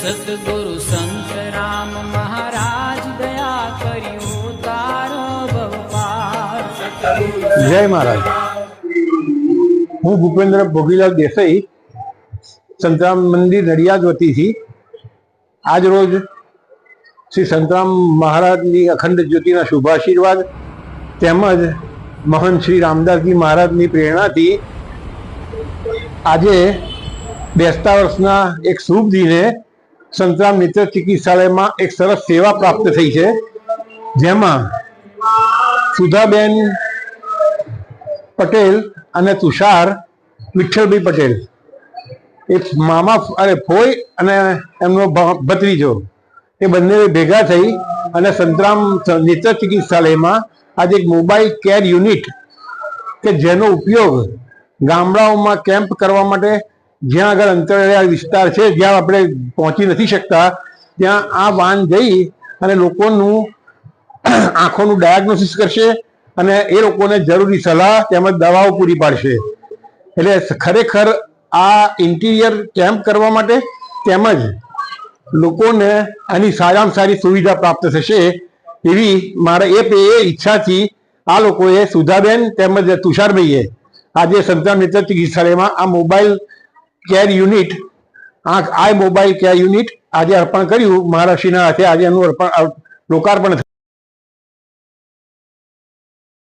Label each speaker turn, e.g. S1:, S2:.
S1: સદગુરુ સંત રામ મહારાજ દયા કર્યું તારો
S2: જય મહારાજ હું ભૂપેન્દ્ર ભોગીલાલ દેસાઈ, સંતરામ મંદિર નડિયાદ વતીથી આજ રોજ શ્રી સંતરામ મહારાજની અખંડ જ્યોતિના શુભાશીર્વાદ તેમજ મહંત શ્રી રામદાસજી મહારાજની પ્રેરણાથી આજે બેસતા વર્ષના એક શુભ દિને સંતરામ મિત્ર ચિકિત્સાલયમાં એક સરસ સેવા પ્રાપ્ત થઈ છે. જેમાં સુધાબેન પટેલ અને તુષાર વિઠ્ઠલભાઈ પટેલ, એક મામા અરે ફોઈ અને એમનો ભત્રીજો, એ બંને ભેગા થઈ અને સંતરામ નેત્ર ચિકિત્સાલયમાં આજે એક મોબાઈલ કેર યુનિટ કે જેનો ઉપયોગ ગામડાઓમાં કેમ્પ કરવા માટે જ્યાં આગળ અંતરિયાળ વિસ્તાર છે, જ્યાં આપણે પહોંચી નથી શકતા, ત્યાં આ વાન જઈ અને લોકોનું આંખોનું ડાયગ્નોસિસ કરશે અને એ લોકોને જરૂરી સલાહ તેમજ દવાઓ પૂરી પાડશે. એટલે ખરેખર આ ઇન્ટિરિયર કેમ્પ કરવા માટે તેમજ લોકોને આની સારામાં સારી સુવિધા પ્રાપ્ત થશે એવી મારે એ ઈચ્છાથી આ લોકોએ સુધાબેન તેમજ તુષારભાઈએ આજે સંતાન નેત્ર ચિકિત્સાલયમાં આ મોબાઈલ કેર યુનિટ આંખ આ મોબાઈલ કેર યુનિટ આજે અર્પણ કર્યું મહારાષ્ટ્રીના હાથે આજે એનું અર્પણ લોકાર્પણ.